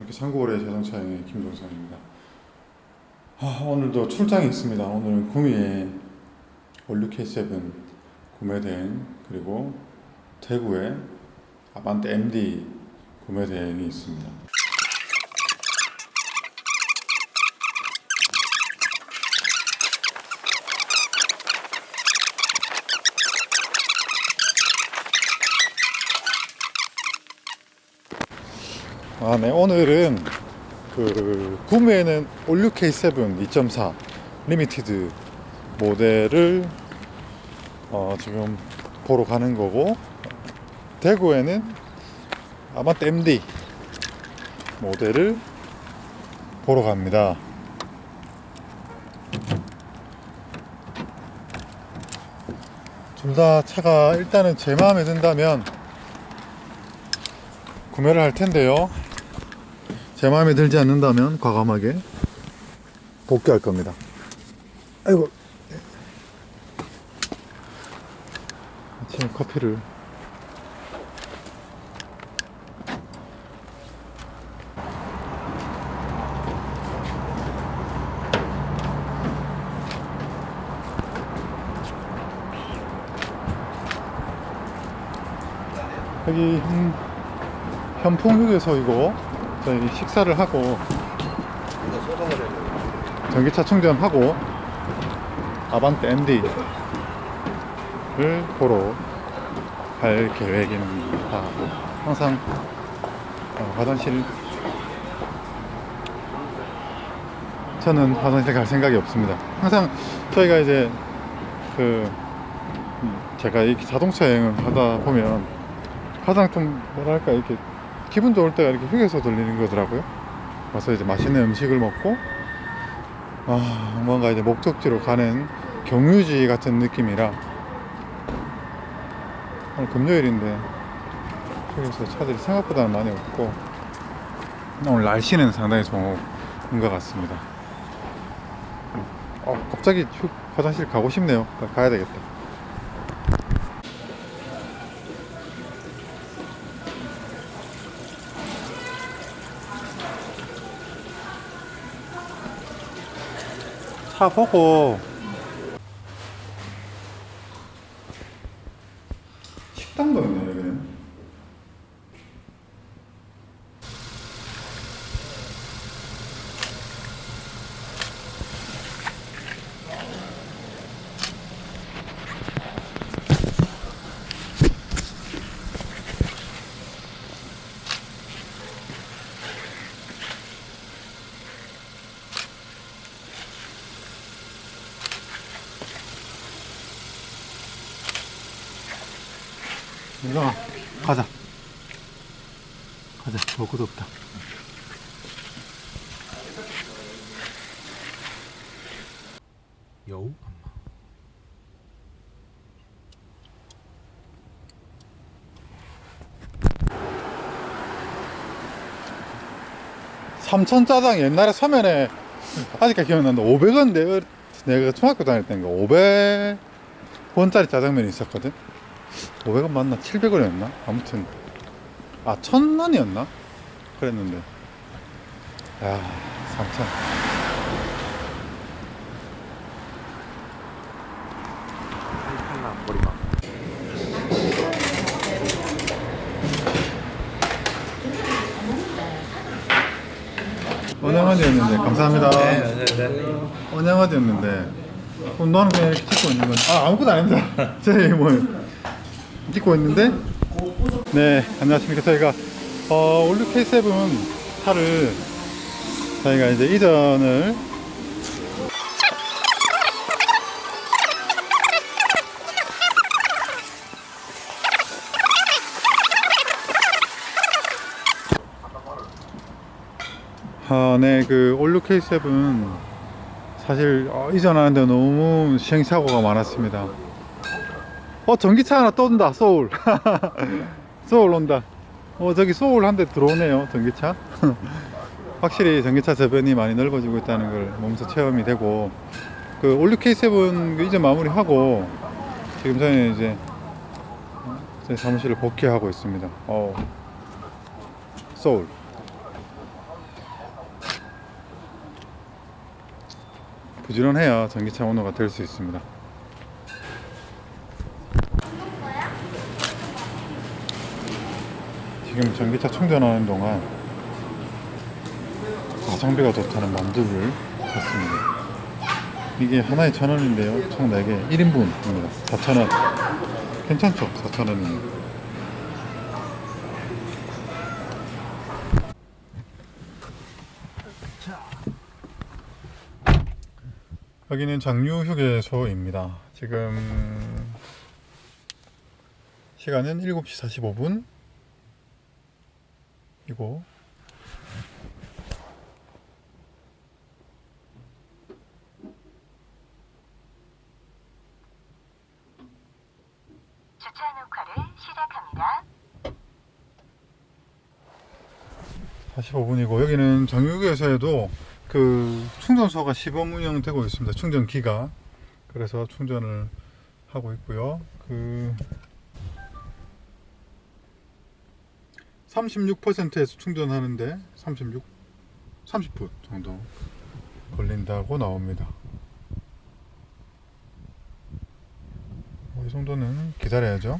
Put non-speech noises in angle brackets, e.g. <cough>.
이렇게 상고거래 자동차의 김동선입니다. 아, 오늘도 출장이 있습니다. 오늘 구미에 올류 K7 구매 대행 그리고 대구에 아반떼 MD 구매 대행이 있습니다. 아, 네. 오늘은 그 구매에는 올류 K7 2.4 리미티드 모델을 어, 지금 보러 가는 거고 대구에는 아마떼 MD 모델을 보러 갑니다. 둘 다 차가 일단은 제 마음에 든다면 구매를 할 텐데요. 제 마음에 들지 않는다면 과감하게 복귀할 겁니다. 아이고. 아침에 커피를 여기 현, 현풍 휴게소이고 저희 식사를 하고 전기차 충전하고 아반떼 MD를 보러 갈 계획입니다. 항상 어, 화장실 저는 화장실 갈 생각이 없습니다. 항상 저희가 이제 그 음, 제가 이 자동차 여행을 하다 보면 가장 좀 뭐랄까 이렇게 기분 좋을 때가 이렇게 휴게소 들리는 거더라고요. 와서 이제 맛있는 음식을 먹고 아 뭔가 이제 목적지로 가는 경유지 같은 느낌이라 오늘 금요일인데 휴게소 차들이 생각보다는 많이 없고 오늘 날씨는 상당히 좋은 것 같습니다. 어, 갑자기 휴, 화장실 가고 싶네요. 가- 가야 되겠다. 차 보고 식당도 있네 여기는 일어나 가자. 가자. 먹고도 없다. 여우? 삼천 짜장 옛날에 서면에 아직까지 기억난다 500원 내가, 내가 중학교 다닐 때인가 500원짜리 짜장면이 있었거든 500원 맞나? 700원이었나? 아무튼. 아 천원이었나? 그랬는데. 야 삼천. 칼칼나 머리가 언양화되었는데 감사합니다. 네, 네. 언양화되었는데. 그럼 너는 그냥 이렇게 찍고 있는 건아 아무것도 아닙니다 저희 뭐 찍고 있는데 네 안녕하십니까 저희가 어, 올류 K7 차를 저희가 이제 이전을 아, 네, 그 올류 K7 사실 어, 이전하는데 너무 시행착오가 많았습니다. 어 전기차 하나 떠온다 서울. <laughs> 서울 온다. 어 저기 서울 한 대 들어오네요 전기차. <laughs> 확실히 전기차 저변이 많이 넓어지고 있다는 걸 몸소 체험이 되고 그 올류 K7 그 이제 마무리하고 지금 저는 이제 어, 제 사무실을 복귀하고 있습니다. 어 소울. 부지런해야 전기차 오너가 될 수 있습니다. 지금 전기차 충전하는 동안 가성비가 좋다는 만두를 샀습니다. 이게 하나에 천 원인데요. 총 4개 1인분입니다. 4천 원. 괜찮죠? 4천 원이면. 여기는 장류 휴게소입니다. 지금 시간은 7시 45분. 이고 주차 녹화를 시작합니다. 45분이고 여기는 정유교에서에도 그 충전소가 시범 운영되고 있습니다. 충전기가 그래서 충전을 하고 있고요. 그 36%에서 충전하는데 36 30분 정도 걸린다고 나옵니다. 뭐이 정도는 기다려야죠.